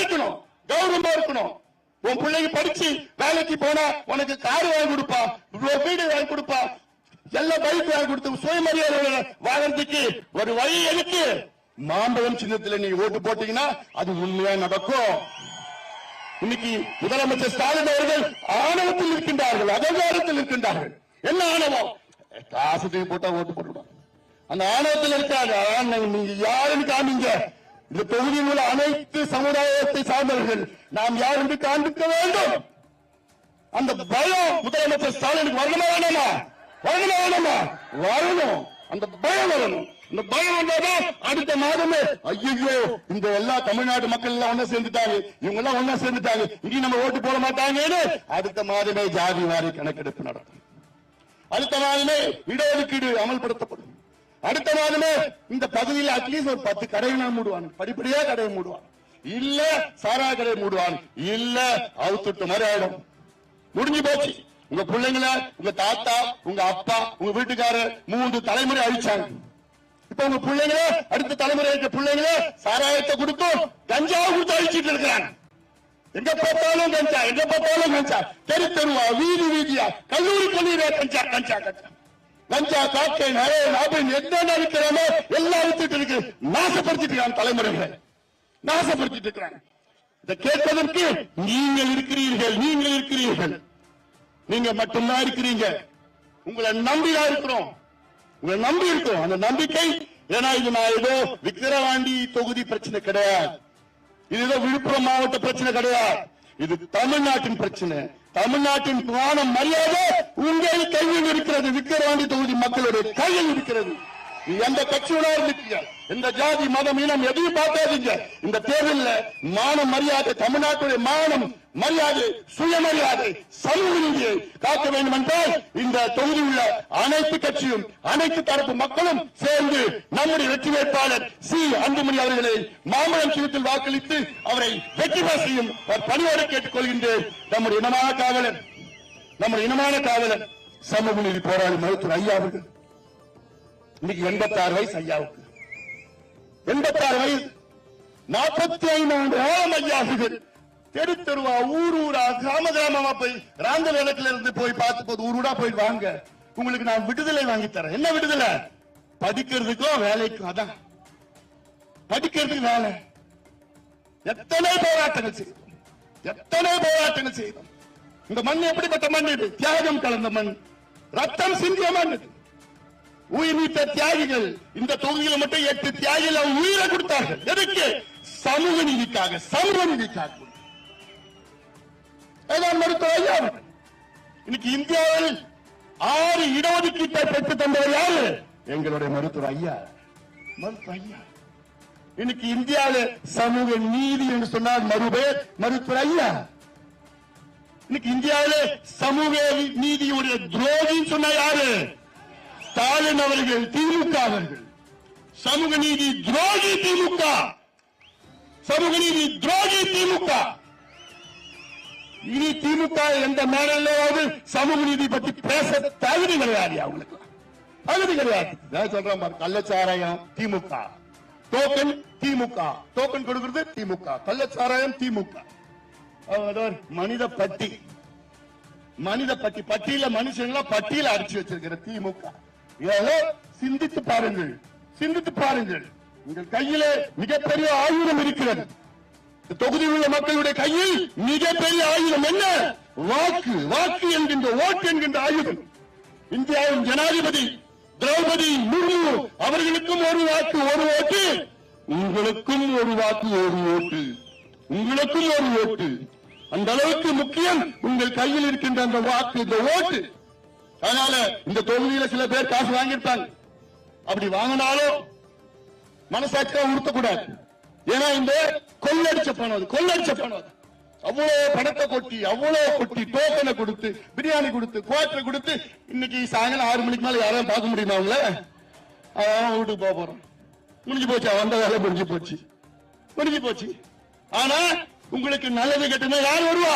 படிக்கணும் கௌரவமா இருக்கணும். உன் பிள்ளைங்க படிச்சு வேலைக்கு போனா உனக்கு கார் வாங்கி கொடுப்பா இவ்வளவு வீடு வாங்கி கொடுப்பா எல்லா பைக் வாங்கி கொடுத்து சுயமரியாதை வாழறதுக்கு ஒரு வழி எனக்கு மாம்பழம் சின்னத்துல நீ ஓட்டு போட்டீங்கன்னா அது உண்மையா நடக்கும். இன்னைக்கு முதலமைச்சர் ஸ்டாலின் அவர்கள் ஆணவத்தில் இருக்கின்றார்கள் அதிகாரத்தில் இருக்கின்றார்கள். என்ன ஆணவம்? காசு போட்டா ஓட்டு போட்டுடும் அந்த ஆணவத்தில் இருக்காங்க நீங்க யாருன்னு காமிங்க. இந்த தொகுதியில் உள்ள அனைத்து சமுதாயத்தை சார்ந்தவர்கள் நாம் யார் என்று காண்பிக்க வேண்டும். அந்த பயம் முதலமைச்சர் ஸ்டாலினுக்கு வரணுமா வேணுமா வரணுமா வேணுமா வரணும். அந்த பயம் வரணும். இந்த பயம் வந்தாதான் அடுத்த மாதமே ஐயோ இந்த எல்லா தமிழ்நாட்டு மக்கள் எல்லாம் ஒண்ணா சேர்ந்துட்டாங்க. இவங்க எல்லாம் ஒண்ணா சேர்ந்துட்டாங்க. இனி நம்ம ஓட்டு போட மாட்டாங்கன்னு அடுத்த மாதமே ஜாதி வாரி கணக்கெடுப்பு நடக்கும். அடுத்த மாதமே இடஒதுக்கீடு அமல்படுத்தப்படும். அடுத்த மாதமே இந்த பகுதியில் அட்லீஸ்ட் ஒரு பத்து கடையை நான் மூடுவான். படிப்படியா கடையை மூடுவான். இல்ல சாரா கடையை மூடுவான். இல்ல அவுத்துட்டு மாதிரி ஆயிடும். முடிஞ்சு போச்சு. உங்க பிள்ளைங்கள உங்க தாத்தா உங்க அப்பா உங்க வீட்டுக்காரர் மூன்று தலைமுறை அழிச்சாங்க. இப்ப உங்க பிள்ளைங்கள அடுத்த தலைமுறை இருக்க பிள்ளைங்கள சாராயத்தை கொடுத்தும் கஞ்சாவை கொடுத்து அழிச்சிட்டு இருக்கிறாங்க. எங்க பார்த்தாலும் கஞ்சா எங்க பார்த்தாலும் கஞ்சா. தெரு தெருவா வீதி வீதியா கல்லூரி கல்லூரியா கஞ்சா கஞ்சா கஞ்சா. கஞ்சா காக்கை நிறைய நாபின் என்ன இருக்கிறாமோ எல்லாம் வித்துட்டு இருக்கு. நாசப்படுத்திட்டு இருக்காங்க தலைமுறைகளை. நாசப்படுத்திட்டு இருக்கிறாங்க இதை கேட்பதற்கு நீங்கள் இருக்கிறீர்கள் நீங்கள் இருக்கிறீர்கள். நீங்க மட்டும்தான் இருக்கிறீங்க. உங்களை நம்பிதான் இருக்கிறோம். உங்களை நம்பி இருக்கிறோம். அந்த நம்பிக்கை ஏன்னா இது நான் ஏதோ விக்கிரவாண்டி தொகுதி பிரச்சனை கிடையாது. இது ஏதோ விழுப்புரம் மாவட்ட பிரச்சனை கிடையாது. இது தமிழ்நாட்டின் பிரச்சனை. தமிழ்நாட்டின் புராண மரியாதை உங்களுக்கு கையில் இருக்கிறது விக்கிரவாண்டி தொகுதி மக்களுடைய கையில் இருக்கிறது. எந்த கட்சியோட இருக்கீங்க எந்த ஜாதி மதம் இனம் எதையும் பார்க்காதீங்க. இந்த தேர்தலில் மானம் மரியாதை தமிழ்நாட்டுடைய மானம் மரியாதை சுயமரியாதை சமூக நீதியை காக்க வேண்டும் என்றால் இந்த தொகுதி உள்ள அனைத்து கட்சியும் அனைத்து தரப்பு மக்களும் சேர்ந்து நம்முடைய வெற்றி வேட்பாளர் சி. அன்புமணி அவர்களை மாம்பழம் சின்னத்தில் வாக்களித்து அவரை வெற்றி பெற செய்யும் பணியோடு கேட்டுக் கொள்கின்றேன் நம்முடைய இனமான காவலர் நம்முடைய இனமான காவலர் சமூக நீதி போராளி மருத்துவர் ஐயா அவர்கள். இன்னைக்கு எண்பத்தாறு வயசு ஐயாவுக்கு எண்பத்தாறு வயசு. நாற்பத்தி ஐந்து ஆண்டு காலம் அவர்கள். தெரு தெருவா ஊர் ஊரா கிராம கிராமமா போய் ராந்த இடத்துல இருந்து போய் பார்த்து போது ஊர் ஊரா போய் வாங்க. உங்களுக்கு நான் விடுதலை வாங்கி தரேன். என்ன விடுதலை? படிக்கிறதுக்கும் வேலைக்கும் அதான். படிக்கிறதுக்கு வேலை. எத்தனை போராட்டங்கள் செய்யும் எத்தனை போராட்டங்கள் செய்யும் இந்த மண் எப்படிப்பட்ட மண் இது? தியாகம் கலந்த மண். ரத்தம் சிந்திய உயிர் நீத்த தியாகிகள் இந்த தொகுதியில மட்டும் எட்டு தியாகிகள் அவங்க உயிரை கொடுத்தார்கள். எதுக்கு? சமூக நீதிக்காக சமூக நீதிக்காக. அதான் மருத்துவ ஐயா இன்னைக்கு இந்தியாவில் ஆறு இடஒதுக்கீட்டை பெற்று தந்தவர் யாரு? எங்களுடைய மருத்துவர் ஐயா. மருத்துவ ஐயா. இன்னைக்கு இந்தியாவில் சமூக நீதி என்று சொன்னால் மறுபேர் மருத்துவர் ஐயா. இன்னைக்கு இந்தியாவில சமூக நீதியுடைய துரோகின்னு சொன்ன யாரு? ஸ்டாலின் அவர்கள் திமுக அவர்கள். சமூக நீதி துரோகி திமுக. சமூக நீதி துரோகி திமுக. இனி திமுக எந்த மேலாவது சமூக நீதி பத்தி பேச தகுதி கிடையாது அவங்களுக்கு தகுதி கிடையாது. சொல்றேன் கள்ளச்சாராயம் திமுக. டோக்கன் திமுக. டோக்கன் கொடுக்கிறது திமுக. கள்ளச்சாராயம் திமுக. மனித பட்டி. மனித பட்டி. பட்டியல மனுஷங்களா பட்டியல அடிச்சு வச்சிருக்கிற திமுக. இதெல்லாம் சிந்தித்து பாருங்கள். சிந்தித்து பாருங்கள். உங்கள் கையிலே மிகப்பெரிய ஆயுதம் இருக்கிறது. தொகுதியில் உள்ள மக்களுடைய கையில் மிகப்பெரிய ஆயுதம் என்ன? வாக்கு. வாக்கு என்கின்ற ஓட்டு என்கின்ற ஆயுதம். இந்தியாவின் ஜனாதிபதி திரௌபதி முர்மு அவர்களுக்கும் ஒரு வாக்கு ஒரு ஓட்டு. உங்களுக்கும் ஒரு வாக்கு ஒரு ஓட்டு. உங்களுக்கும் ஒரு ஓட்டு. அந்த அளவுக்கு முக்கியம் உங்கள் கையில் இருக்கின்ற அந்த வாக்கு இந்த ஓட்டு. அதனால இந்த தொகுதியில சில பேர் காசு வாங்கியிருப்பாங்க. அப்படி வாங்கினாலும் மனசாட்சியா உறுத்தக்கூடாது. ஏன்னா இந்த கொள்ளடிச்ச பணம் அது கொள்ளடிச்ச பணம் அவ்வளோ அவ்வளவு பணத்தை கொட்டி அவ்வளவு கொட்டி டோக்கனை கொடுத்து பிரியாணி கொடுத்து குவாட்டர் கொடுத்து இன்னைக்கு சாயங்காலம் ஆறு மணிக்கு மேல யாரையும் பார்க்க முடியுமா அவங்கள அவன் வீட்டுக்கு போக போறோம். முடிஞ்சு போச்சு வந்த வேலை முடிஞ்சு போச்சு. முடிஞ்சு போச்சு. ஆனா உங்களுக்கு நல்லது கெட்டது யார் வருவா?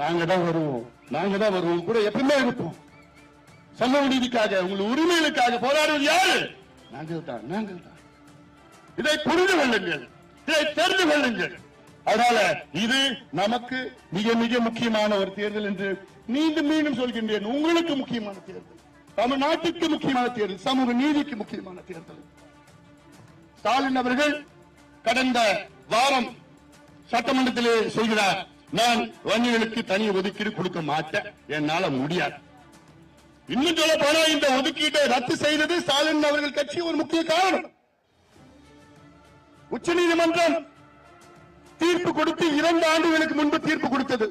நாங்க தான் வருவோம். நாங்க தான் வருவோம். கூட எப்பவுமே இருப்போம். சமூக நீதிக்காக உங்கள் உரிமைகளுக்காக போராடுவது யாரு? நாங்கள் தான் நாங்கள் தான். இதை புரிந்து கொள்ளுங்கள். இதை தெரிந்து கொள்ளுங்கள். அதனால இது நமக்கு மிக மிக முக்கியமான ஒரு தேர்தல் என்று மீண்டும் மீண்டும் சொல்கின்றேன். உங்களுக்கு முக்கியமான தேர்தல். தமிழ்நாட்டுக்கு முக்கியமான தேர்தல். சமூக நீதிக்கு முக்கியமான தேர்தல். ஸ்டாலின் அவர்கள் கடந்த வாரம் சட்டமன்றத்திலே சொல்கிறார் நான் வங்கிகளுக்கு தனி ஒதுக்கீடு கொடுக்க மாட்டேன். என்னால முடியாது. இன்னும் சொல்ல போனா இந்த ஒதுக்கீட்டை ரத்து செய்தது ஸ்டாலின் அவர்கள் கட்சி ஒரு முக்கிய காரணம். உச்சநீதிமன்றம் தீர்ப்பு கொடுத்து இரண்டு ஆண்டுகளுக்கு முன்பு தீர்ப்பு கொடுத்தது.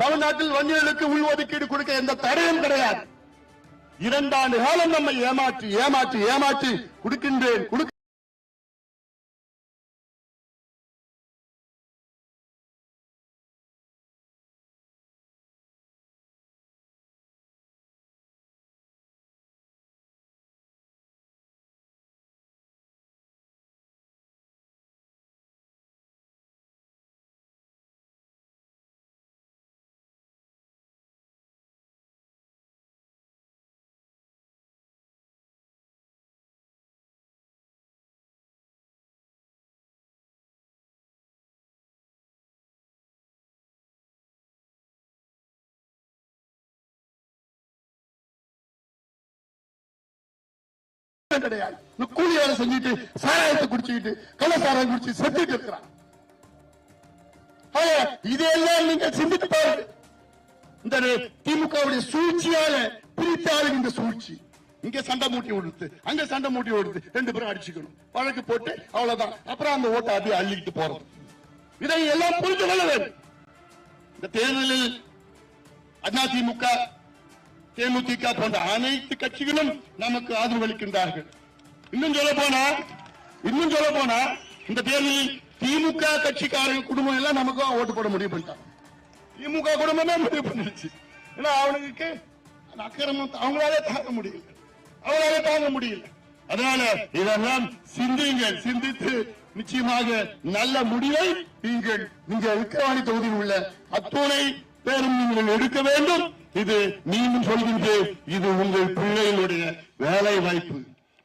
தமிழ்நாட்டில் வங்கிகளுக்கு உள் ஒதுக்கீடு கொடுக்க எந்த தடையும் கிடையாது. இரண்டு ஆண்டு காலம் நம்மை ஏமாற்றி ஏமாற்றி ஏமாற்றி கொடுக்கின்றேன் கிடையாது. கூலி வேலை செஞ்சுட்டு சாராயத்தை குடிச்சுக்கிட்டு கள்ள சாராயம் குடிச்சு செத்துட்டு இருக்கிறான். ஆனா, இதையெல்லாம் நீங்க சிந்தித்து பாருங்க இந்த திமுகவுடைய சூழ்ச்சியால பிரித்து இந்த சூழ்ச்சி. இங்க சண்டை மூட்டி விடுத்து அங்க சண்டை மூட்டி விடுத்து ரெண்டு பேரும் அடிச்சுக்கணும். வழக்கு போட்டு அவ்வளவுதான். அப்புறம் அந்த ஓட்டை அப்படியே அள்ளிக்கிட்டு போறது. இதை எல்லாம் புரிந்து கொள்ள வேண்டும். இந்த தேர்தலில் அதிமுக தேமுதிக போன்ற அனைத்து கட்சிகளும் நமக்கு ஆதரவு அளிக்கின்றார்கள். இன்னும் சொல்ல போனா இன்னும் சொல்ல போனா இந்த தேர்தலில் திமுக கட்சிக்காரங்க குடும்பம் எல்லாம் நமக்கு ஓட்டு போட முடிவு பண்ணிட்டாங்க. திமுக குடும்பமே முடிவு பண்ணிடுச்சு. ஏன்னா அவனுக்கு அக்கிரமம் அவங்களாலே தாங்க முடியல. அவங்களால தாங்க முடியல. அதனால இதெல்லாம் சிந்தியுங்கள் சிந்தித்து நிச்சயமாக நல்ல முடிவை நீங்கள் இங்க விக்கிரவாணி தொகுதியில் உள்ள அத்துணை பேரும் நீங்கள் எடுக்க வேண்டும். இது மீண்டும் சொல்கின்றேன் இது உங்கள் பிள்ளைகளுடைய வேலை வாய்ப்பு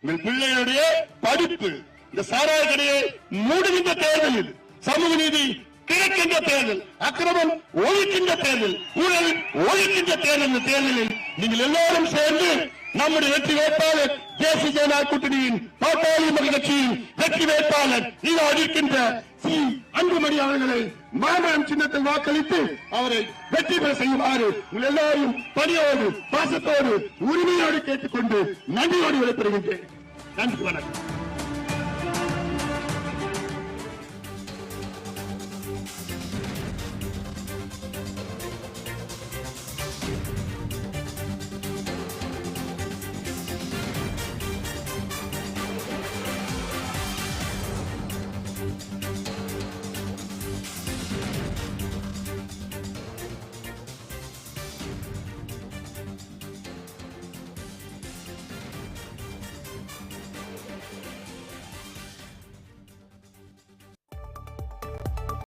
உங்கள் பிள்ளைகளுடைய படிப்பு. இந்த சாராய கடையை மூடுகின்ற தேர்தல் இது. சமூக நீதி கிடைக்கின்ற தேர்தல். அக்கிரமம் ஒழிக்கின்ற தேர்தல். ஊழல் ஒழிக்கின்ற தேர்தல். இந்த தேர்தலில் நீங்கள் எல்லாரும் சேர்ந்து நம்முடைய வெற்றி வேட்பாளர் தேசிய ஜனநாயக கூட்டணியின் பாட்டாளி மக்கள் கட்சியின் வெற்றி வேட்பாளர் இது அடிக்கின்ற சி. அன்புமணி அவர்களை மாமனம் சின்னத்தில் வாக்களித்து அவரை வெற்றி பெற செய்யுமாறு உங்கள் எல்லாரும் பணியோடு பாசத்தோடு உரிமையோடு கேட்டுக்கொண்டு நன்றியோடு விடைபெறுகின்றேன். நன்றி வணக்கம்.